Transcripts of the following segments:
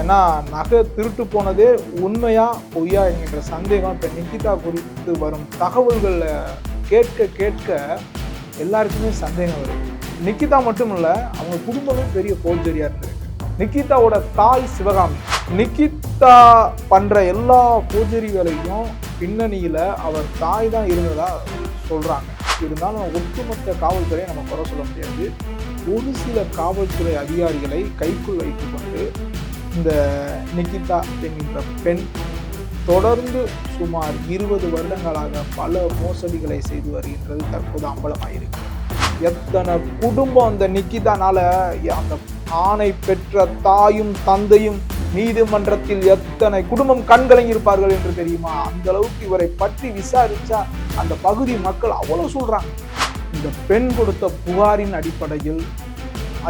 ஏன்னா நகை திருட்டு போனதே உண்மையா பொய்யா என்கின்ற சந்தேகம் இப்போ நிக்கிதா குறித்து வரும் தகவல்களை கேட்க கேட்க எல்லாருக்குமே சந்தேகம் வருது. நிக்கிதா மட்டும் இல்லை அவங்க குடும்பமே பெரிய போர்ஜரியா இருந்திருக்கு. நிக்கிதாவோட தாய் சிவகாமி. நிக்கிதா பண்ற எல்லா போர்ஜரி வேலையும் பின்னணியில அவர் தாய் தான் இருந்ததா சொல்றாங்க. இருந்தாலும் ஒட்டுமொத்த காவல்துறையை நம்ம குறை சொல்ல முடியாது. ஒரு சில காவல்துறை அதிகாரிகளை கைக்குள் வைத்துக்கொண்டு இந்த நிகிதா அப்படிங்கிற பெண் தொடர்ந்து சுமார் இருபது வருடங்களாக பல மோசடிகளை செய்து வருகின்றது தற்போது அம்பலமாயிருக்கு. எத்தனை குடும்பம் அந்த நிக்கிதானால அந்த ஆணை பெற்ற தாயும் தந்தையும் நீதிமன்றத்தில் எத்தனை குடும்பம் கண்கலங்கி இருப்பார்கள் என்று தெரியுமா? அந்த அளவுக்கு இவரை பற்றி விசாரிச்சா அந்த பகுதி மக்கள் அவ்வளவு சொல்றாங்க. இந்த பெண் கொடுத்த புகாரின் அடிப்படையில்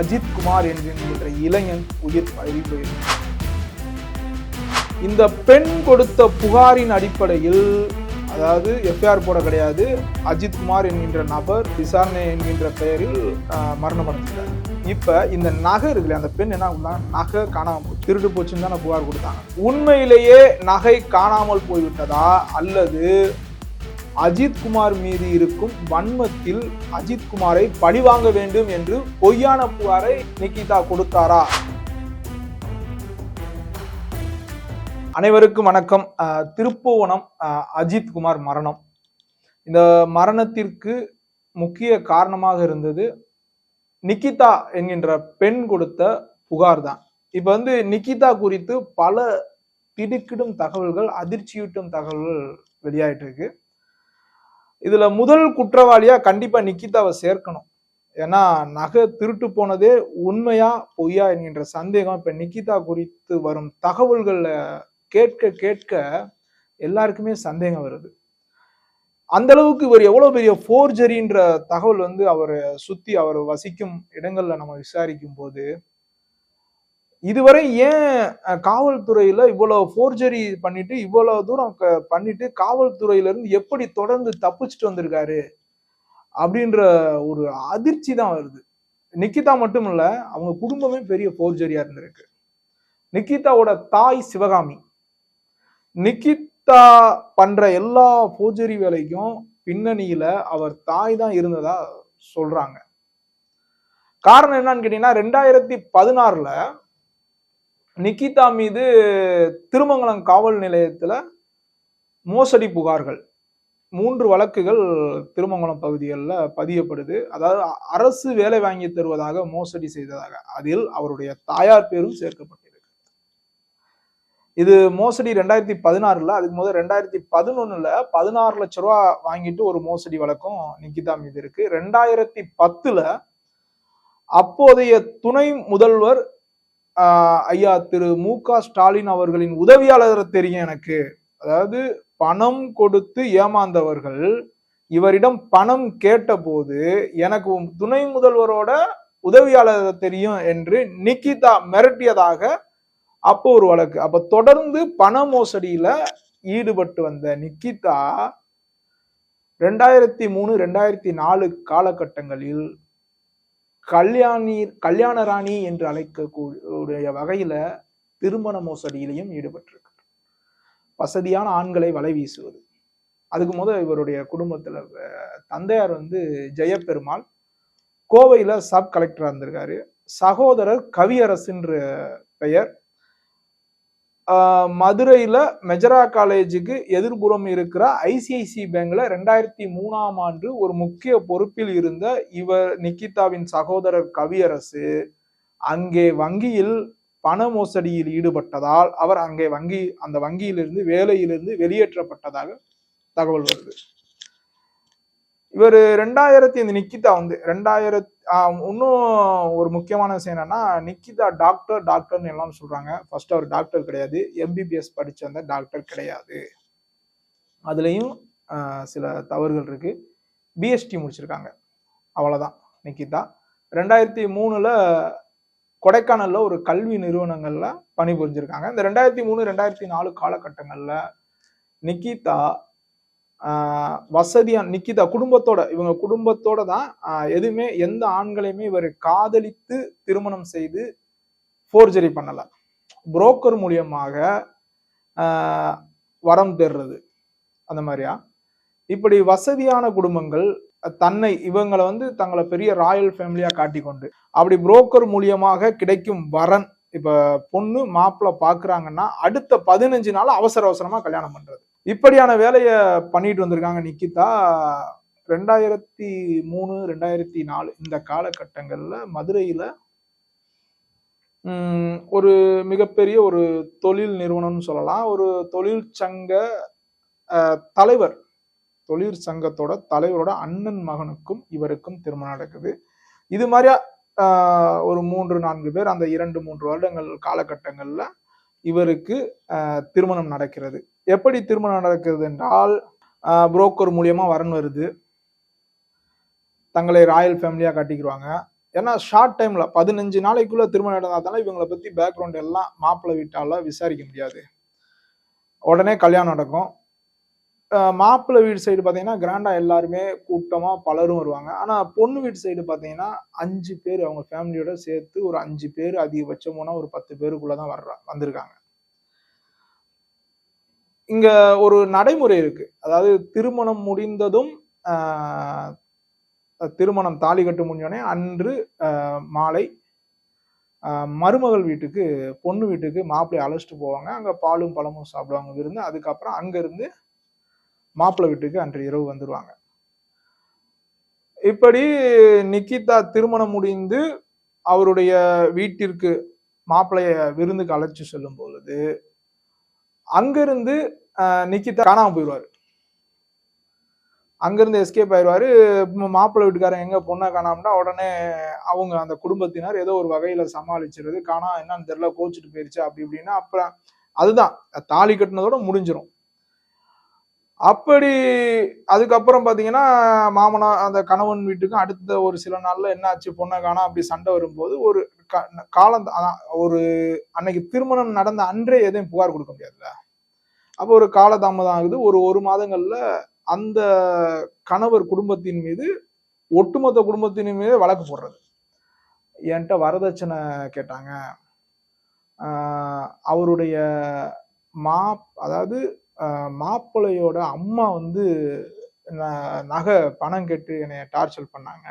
அஜித் குமார் என்கின்ற இளைஞன் உயிர் பறி போயிருக்கிறார். இந்த பெண் கொடுத்த புகாரின் அடிப்படையில் அதாவது எஃப்ஐஆர் போட கிடையாது அஜித் குமார் என்கின்ற நபர் விசாரணை என்கின்ற பெயரில் மரணம் அடைஞ்சிட்டார் இப்போ இந்த நகை இருக்குல்ல அந்த பெண் என்ன பண்ணா நகை காணாமல் போச்சு திருடு போச்சுன்னு தானே புகார் கொடுத்தாங்க. உண்மையிலேயே நகை காணாமல் போய்விட்டதா அல்லது அஜித்குமார் மீது இருக்கும் வன்மத்தில் அஜித்குமாரை பழிவாங்க வேண்டும் என்று பொய்யான புகாரை நிக்கிதா கொடுத்தாரா? அனைவருக்கும் வணக்கம். திருப்புவனம் அஜித்குமார் மரணம். இந்த மரணத்திற்கு முக்கிய காரணமாக இருந்தது நிக்கிதா என்கின்ற பெண் கொடுத்த புகார் தான். இப்ப வந்து நிக்கிதா குறித்து பல திடுக்கிடும் தகவல்கள் அதிர்ச்சியூட்டும் தகவல்கள் வெளியாயிட்டு இருக்கு இதுல முதல் குற்றவாளியா கண்டிப்பா நிக்கிதாவை சேர்க்கணும். ஏன்னா நகை திருட்டு போனதே உண்மையா பொய்யா என்கின்ற சந்தேகம் இப்ப நிக்கிதா குறித்து வரும் தகவல்கள்ல கேட்க கேட்க எல்லாருக்குமே சந்தேகம் வருது. அந்த அளவுக்கு இவர் எவ்வளவு பெரிய ஃபோர்ஜரின்ற தகவல் வந்து அவர் சுத்தி அவர் வசிக்கும் இடங்கள்ல நம்ம விசாரிக்கும் போது இதுவரை ஏன் காவல்துறையில் காவல்துறையில இவ்வளவு ஃபோர்ஜரி பண்ணிட்டு இவ்வளவு தூரம் பண்ணிட்டு காவல்துறையில இருந்து எப்படி தொடர்ந்து தப்பிச்சுட்டு வந்திருக்காரு அப்படின்ற ஒரு அதிர்ச்சி தான் வருது. நிக்கிதா மட்டும் இல்ல அவங்க குடும்பமே பெரிய ஃபோர்ஜரியா இருந்திருக்கு. நிக்கிதாவோட தாய் சிவகாமி. நிக்கிதா பண்ற எல்லா ஃபோர்ஜரி வேலைக்கும் பின்னணியில அவர் தாய் தான் இருந்ததா சொல்றாங்க. காரணம் என்னன்னு கேட்டீங்கன்னா ரெண்டாயிரத்தி பதினாறுல நிக்கிதா மீது திருமங்கலம் காவல் நிலையத்தில் மோசடி புகார்கள். மூன்று வழக்குகள் திருமங்கலம் பகுதிகளில் பதியப்படுது. அதாவது அரசு வேலை வாங்கி தருவதாக மோசடி செய்ததாக அதில் அவருடைய தாயார் பேரும் சேர்க்கப்பட்டிருக்கு. இது மோசடி ரெண்டாயிரத்தி பதினாறுல அதுக்கு முதல் ரெண்டாயிரத்தி பதினொன்னுல பதினாறு லட்ச ரூபா வாங்கிட்டு ஒரு மோசடி வழக்கம் நிக்கிதா மீது இருக்கு. ரெண்டாயிரத்தி பத்துல அப்போதைய துணை முதல்வர் ஐயா திரு மு க ஸ்டாலின் அவர்களின் உதவியாளர் தெரியும் எனக்கு. அதாவது பணம் கொடுத்து ஏமாந்தவர்கள் இவரிடம் பணம் கேட்டபோது எனக்கு துணை முதல்வரோட உதவியாளர் தெரியும் என்று நிக்கிதா மிரட்டியதாக அப்போ ஒரு வழக்கு. அப்ப தொடர்ந்து பண மோசடியில ஈடுபட்டு வந்த நிக்கிதா ரெண்டாயிரத்தி மூணு ரெண்டாயிரத்தி நாலு காலகட்டங்களில் கல்யாணி கல்யாணராணி என்று அழைக்கக்கூடிய வகையில திருமண மோசடியிலையும் ஈடுபட்டிருக்கு வசதியான ஆண்களை வலை வீசுவது. அதுக்கு முத இவருடைய குடும்பத்துல தந்தையார் வந்து ஜெயபெருமாள் கோவையில சப் கலெக்டரா இருந்திருக்காரு. சகோதரர் கவியரசுன்ற பெயர். மதுரையில் மெஜரா காலேஜுக்கு எதிர்புறம் இருக்கிற ஐசிஐசி பேங்க்ல ரெண்டாயிரத்தி மூணாம் ஆண்டு ஒரு முக்கிய பொறுப்பில் இருந்த இவர் நிக்கிதாவின் சகோதரர் கவியரசு அங்கே வங்கியில் பண மோசடியில் ஈடுபட்டதால் அவர் அங்கே வங்கி அந்த வங்கியிலிருந்து வேலையிலிருந்து வெளியேற்றப்பட்டதாக தகவல் வருது. இவர் ரெண்டாயிரத்தி இந்த நிக்கிதா வந்து ரெண்டாயிரத்தி இன்னும் ஒரு முக்கியமான விஷயம் என்னன்னா நிக்கிதா டாக்டர் டாக்டர்னு எல்லாம் சொல்றாங்க. ஃபர்ஸ்ட் அவர் டாக்டர் கிடையாது. எம்பிபிஎஸ் படிச்ச அந்த டாக்டர் கிடையாது. அதுலேயும் சில தவறுகள் இருக்கு. பிஎஸ்டி முடிச்சிருக்காங்க. அவ்வளோதான் நிக்கிதா. ரெண்டாயிரத்தி மூணுல கொடைக்கானல்ல ஒரு கல்வி நிறுவனங்கள்ல பணிபுரிஞ்சிருக்காங்க. இந்த ரெண்டாயிரத்தி மூணு ரெண்டாயிரத்தி நாலு காலகட்டங்கள்ல நிக்கிதா வசதியாக நிக்கிதா குடும்பத்தோட இவங்க குடும்பத்தோட தான் எதுவுமே எந்த ஆண்களையுமே இவர் காதலித்து திருமணம் செய்து ஃபோர்ஜரி பண்ணலை. புரோக்கர் மூலியமாக வரம் பெறுறது. அந்த மாதிரியா? இப்படி வசதியான குடும்பங்கள் தன்னை இவங்களை வந்து தங்களை பெரிய ராயல் ஃபேமிலியா காட்டிக்கொண்டு அப்படி புரோக்கர் மூலியமாக கிடைக்கும் வரன் இப்ப பொண்ணு மாப்பிள்ளை பாக்குறாங்கன்னா அடுத்த பதினஞ்சு நாள் அவசர அவசரமா கல்யாணம் பண்றது. இப்படியான வேலையை பண்ணிட்டு வந்திருக்காங்க நிக்கிதா. ரெண்டாயிரத்தி மூணு ரெண்டாயிரத்தி நாலு இந்த காலகட்டங்களில் மதுரையில் ஒரு மிகப்பெரிய ஒரு தொழில் நிறுவனம்னு சொல்லலாம். ஒரு தொழிற்சங்க தலைவர் தொழிற்சங்கத்தோட தலைவரோட அண்ணன் மகனுக்கும் இவருக்கும் திருமணம் நடக்குது. இது மாதிரியா ஒரு மூன்று நான்கு பேர் அந்த இரண்டு மூன்று வருடங்கள் காலகட்டங்களில் இவருக்கு திருமணம் நடக்கிறது. எப்படி திருமணம் நடக்கிறது என்றால் புரோக்கர் மூலியமாக வரன் வருது. தங்களை ராயல் ஃபேமிலியாக காட்டிக்கிடுவாங்க ஏன்னா ஷார்ட் டைமில் பதினஞ்சு நாளைக்குள்ளே திருமணம் நடந்தாதால இவங்களை பற்றி பேக்ரவுண்ட் எல்லாம் மாப்பிள்ளை வீட்டால் விசாரிக்க முடியாது. உடனே கல்யாணம் நடக்கும். மாப்பிள்ளை வீடு சைடு பார்த்தீங்கன்னா கிராண்டாக எல்லாருமே கூட்டமாக பலரும் வருவாங்க. ஆனால் பொண்ணு வீட்டு சைடு பார்த்தீங்கன்னா அஞ்சு பேர் அவங்க ஃபேமிலியோட சேர்த்து ஒரு அஞ்சு பேர் அதிகபட்சம் போனால் ஒரு பத்து பேருக்குள்ளே தான் வர்றா வந்திருக்காங்க. இங்க ஒரு நடைமுறை இருக்கு. அதாவது திருமணம் முடிந்ததும் திருமணம் தாலி கட்டு முடிஞ்சோடனே அன்று மாலை மருமகள் வீட்டுக்கு பொண்ணு வீட்டுக்கு மாப்பிள்ளை அழைச்சிட்டு போவாங்க. அங்க பாலும் பழமும் சாப்பிடுவாங்க விருந்து. அதுக்கப்புறம் அங்கேருந்து மாப்பிள்ளை வீட்டுக்கு அன்று இரவு வந்துடுவாங்க இப்படி நிக்கிதா திருமணம் முடிந்து அவருடைய வீட்டிற்கு மாப்பிள்ளைய விருந்துக்கு அழைச்சி செல்லும் பொழுது அங்கிருந்து நிக்கிதா காணாம போயிடுவாரு அங்கிருந்து எஸ்கேப் ஆயிடுவாரு மாப்பிள்ளை வீட்டுக்காரன் எங்க பொண்ணை காணாமட்டா உடனே அவங்க அந்த குடும்பத்தினர் ஏதோ ஒரு வகையில சமாளிச்சிருது காணா என்னன்னு தெரியல கோச்சிட்டு போயிருச்சு அப்படி இப்படின்னா அப்புறம் அதுதான். தாலி கட்டினதோட முடிஞ்சிடும் அப்படி அதுக்கப்புறம் பாத்தீங்கன்னா மாமனா அந்த கணவன் வீட்டுக்கும் அடுத்த ஒரு சில நாள்ல என்னாச்சு பொண்ணை காணா அப்படி சண்டை வரும்போது ஒரு காலம் அதான் ஒரு அன்னைக்கு திருமணம் நடந்த அன்றே எதையும் புகார் கொடுக்க முடியாதுல்ல? அப்போ ஒரு காலதாமதம் ஆகுது. ஒரு ஒரு மாதங்கள்ல அந்த கணவர் குடும்பத்தின் மீது ஒட்டுமொத்த குடும்பத்தின் மீது வழக்கு போடுறது. என்கிட்ட வரதட்சணை கேட்டாங்க. அவருடைய மா அதாவது மாப்பிள்ளையோட அம்மா வந்து ந- நகை பணம் கேட்டு என்னை டார்ச்சர் பண்ணாங்க.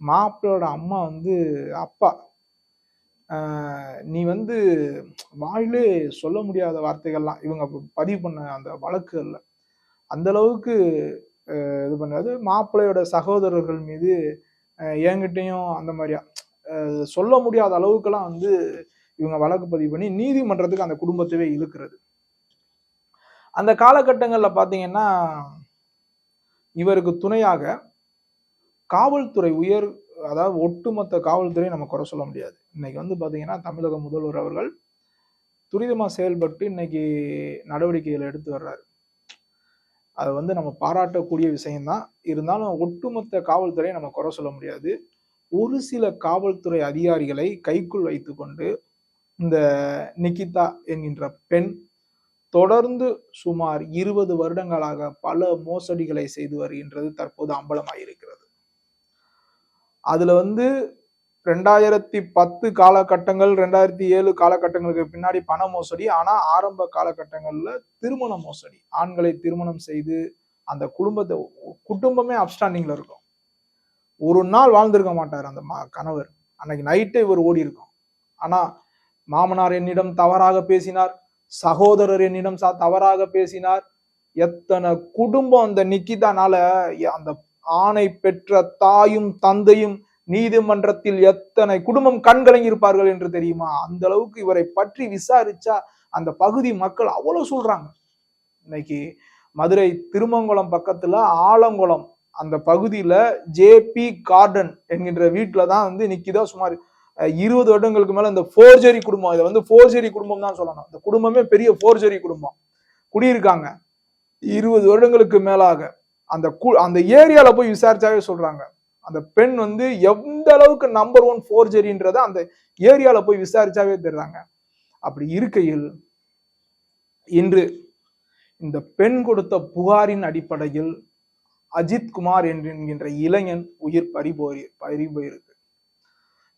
மாப்பிள்ளையோட அம்மா வந்து அப்பா நீ வந்து வாயிலே சொல்ல முடியாத வார்த்தைகள்லாம் இவங்க பதிவு பண்ண அந்த வழக்குகள்ல அந்த அளவுக்கு இது பண்ணாது மாப்பிள்ளையோட சகோதரர்கள் மீது என்கிட்டையும் அந்த மாதிரியா சொல்ல முடியாத அளவுக்கெல்லாம் வந்து இவங்க வழக்கு பதிவு பண்ணி நீதிமன்றத்துக்கு அந்த குடும்பத்தவே இழுக்கிறது. அந்த காலகட்டங்களில் பார்த்தீங்கன்னா இவருக்கு துணையாக காவல்துறை உயர் அதாவது ஒட்டுமொத்த காவல்துறை நம்ம குறை சொல்ல முடியாது. இன்னைக்கு வந்து பார்த்தீங்கன்னா தமிழக முதல்வர் அவர்கள் துரிதமாக செயல்பட்டு இன்னைக்கு நடவடிக்கைகளை எடுத்து வர்றாரு. அது வந்து நம்ம பாராட்டக்கூடிய விஷயம்தான். இருந்தாலும் ஒட்டுமொத்த காவல்துறையை நம்ம குறை சொல்ல முடியாது. ஒரு சில காவல்துறை அதிகாரிகளை கைக்குள் வைத்துக்கொண்டு இந்த நிகிதா என்கின்ற பெண் தொடர்ந்து சுமார் இருபது வருடங்களாக பல மோசடிகளை செய்து வருகின்றது தற்போது அம்பலமாயிருக்கிறது. அதுல வந்து ரெண்டாயிரத்தி பத்து காலகட்டங்கள் ரெண்டாயிரத்தி ஏழு காலகட்டங்களுக்கு பின்னாடி பண மோசடி ஆனா ஆரம்ப காலகட்டங்கள்ல திருமண மோசடி. ஆண்களை திருமணம் செய்து அந்த குடும்பத்தை குடும்பமே அப்ஸ்டாண்டிங்ல இருக்கும். ஒரு நாள் வாழ்ந்திருக்க மாட்டார் அந்த மா கணவர். அன்னைக்கு நைட்டே இவர் ஓடி இருக்கும். ஆனா மாமனார் என்னிடம் தவறாக பேசினார். சகோதரர் என்னிடம் சா தவறாக பேசினார். எத்தனை குடும்பம் அந்த நிக்கிதானால அந்த ஆணை பெற்ற தாயும் தந்தையும் நீதிமன்றத்தில் எத்தனை குடும்பம் கண்கலங்கி இருப்பார்கள் என்று தெரியுமா? அந்த அளவுக்கு இவரை பற்றி விசாரிச்சா அந்த பகுதி மக்கள் அவ்வளவு சொல்றாங்க. இன்னைக்கு மதுரை திருமங்குளம் பக்கத்துல ஆலங்குளம் அந்த பகுதியில ஜேபி கார்டன் என்கின்ற வீட்டுல தான் வந்து நிக்கிதா சுமார் இருபது வருடங்களுக்கு மேல இந்த ஃபோர்ஜரி குடும்பம் இதை வந்து ஃபோர்ஜரி குடும்பம் தான் சொல்லணும். இந்த குடும்பமே பெரிய ஃபோர்ஜரி குடும்பம். குடியிருக்காங்க. இருபது வருடங்களுக்கு மேலாக அந்த கு- அந்த ஏரியால போய் விசாரிச்சாவே சொல்றாங்க. அந்த பெண் வந்து எந்த அளவுக்கு நம்பர் ஒன் ஃபோர்ஜரின்றத அந்த ஏரியால போய் விசாரிச்சாவே தெரிறாங்க. அப்படி இருக்கையில் இன்று இந்த பெண் கொடுத்த புகாரின் அடிப்படையில் அஜித் குமார் என்கின்ற இளைஞன் உயிர் பறிபோய் பறிபோயிருக்கு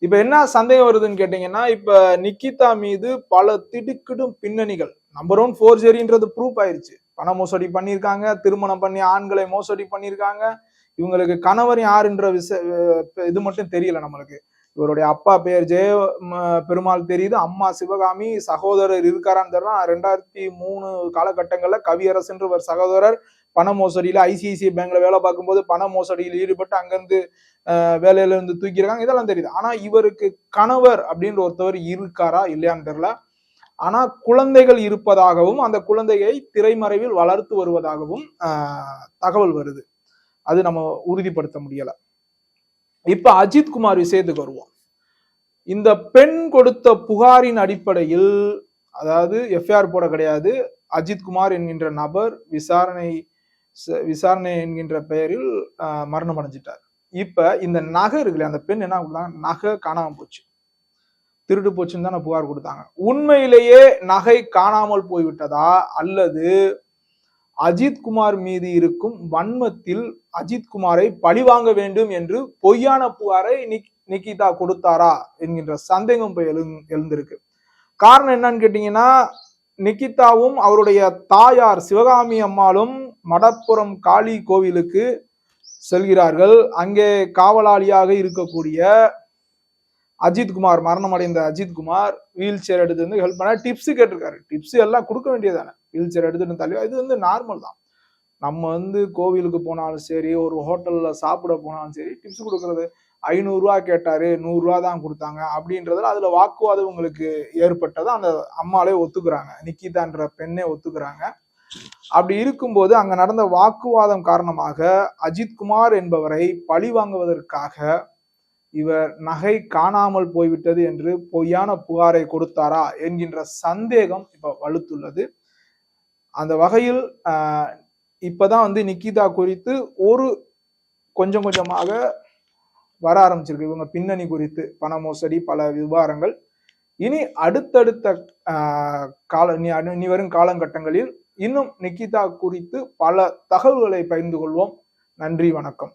இப்ப என்ன சந்தேகம் வருதுன்னு கேட்டீங்கன்னா இப்ப நிக்கிதா மீது பல திடுக்கிடும் பின்னணிகள் நம்பர் ஒன் ஃபோர்ஜரின்றது ப்ரூஃப் ஆயிருச்சு. பண மோசடி பண்ணியிருக்காங்க திருமணம் பண்ணி ஆண்களை மோசடி பண்ணியிருக்காங்க. இவங்களுக்கு கணவர் யாருன்ற விச இது மட்டும் தெரியல நம்மளுக்கு. இவருடைய அப்பா பேர் ஜெய ம- பெருமாள் தெரியுது. அம்மா சிவகாமி சகோதரர் இருக்காரான்னு தெரியல. ரெண்டாயிரத்தி மூணு காலகட்டங்கள்ல கவியரசுன்ற ஒரு சகோதரர் பண மோசடியில ஐசிஐசிஐ பேங்க்ல வேலை பார்க்கும்போது பண மோசடியில் ஈடுபட்டு அங்கிருந்து வேலையில இருந்து தூக்கியிருக்காங்க. இதெல்லாம் தெரியுது. ஆனா இவருக்கு கணவர் அப்படின்ற ஒருத்தவர் இருக்காரா இல்லையான்னு தெரியல. ஆனால் குழந்தைகள் இருப்பதாகவும் அந்த குழந்தையை திரைமறைவில் வளர்த்து வருவதாகவும் தகவல் வருது. அது நம்ம உறுதிப்படுத்த முடியல. இப்ப அஜித் குமார் விஷயத்துக்கு வருவோம். இந்த பெண் கொடுத்த புகாரின் அடிப்படையில் அதாவது எஃப்ஐஆர் போட கிடையாது அஜித் குமார் என்கின்ற நபர் விசாரணை விசாரணை என்கின்ற பெயரில் மரணம் அடைஞ்சிட்டார் இப்ப இந்த நகை இருக்குல்ல அந்த பெண் என்ன நகை காணாம போச்சு. திருடு போச்சுன்னு தான் புகார் கொடுத்தாங்க. உண்மையிலேயே நகை காணாமல் போய்விட்டதா? அல்லது அஜித்குமார் மீது இருக்கும் வன்மத்தில் அஜித்குமாரை பழிவாங்க வேண்டும் என்று பொய்யான புகாரை நிக்- நிக்கிதா கொடுத்தாரா? என்கின்ற சந்தேகம் போய் எழு எழுந்திருக்கு. காரணம் என்னன்னு கேட்டீங்கன்னா நிக்கிதாவும் அவருடைய தாயார் சிவகாமி அம்மாளும் மடப்புறம் காளி கோவிலுக்கு செல்கிறார்கள். அங்கே காவலாளியாக இருக்கக்கூடிய அஜித்குமார் மரணம் அடைந்த அஜித்குமார் வீல் சேர் எடுத்து வந்து ஹெல்ப் பண்ண டிப்ஸ் கேட்டிருக்காரு. டிப்ஸ் எல்லாம் கொடுக்க வேண்டியதானே வீல் சேர் எடுத்துட்டு தள்ளி இது வந்து நார்மல் தான். நம்ம வந்து கோவிலுக்கு போனாலும் சரி ஒரு ஹோட்டல்ல சாப்பிட போனாலும் சரி டிப்ஸ் கொடுக்கறது. ஐநூறுரூவா கேட்டாரு நூறுரூவா தான் கொடுத்தாங்க அப்படின்றதுல அதுல வாக்குவாதம் உங்களுக்கு ஏற்பட்டதை அந்த அம்மாலே ஒத்துக்கிறாங்க. நிக்கிதான்ற பெண்ணே ஒத்துக்கிறாங்க. அப்படி இருக்கும்போது அங்க நடந்த வாக்குவாதம் காரணமாக அஜித்குமார் என்பவரை பழி வாங்குவதற்காக இவர் நகை காணாமல் போய்விட்டது என்று பொய்யான புகாரை கொடுத்தாரா என்கின்ற சந்தேகம் இப்ப வலுத்துள்ளது. அந்த வகையில் ஆஹ், இப்பதான் வந்து நிக்கிதா குறித்து ஒரு கொஞ்சம் கொஞ்சமாக வர ஆரம்பிச்சிருக்கு. இவங்க பின்னணி குறித்து பண மோசடி பல விவகாரங்கள். இனி அடுத்தடுத்த கால இனி இனி வரும் காலகட்டங்களில் இன்னும் நிக்கிதா குறித்து பல தகவல்களை பகிர்ந்து கொள்வோம். நன்றி வணக்கம்.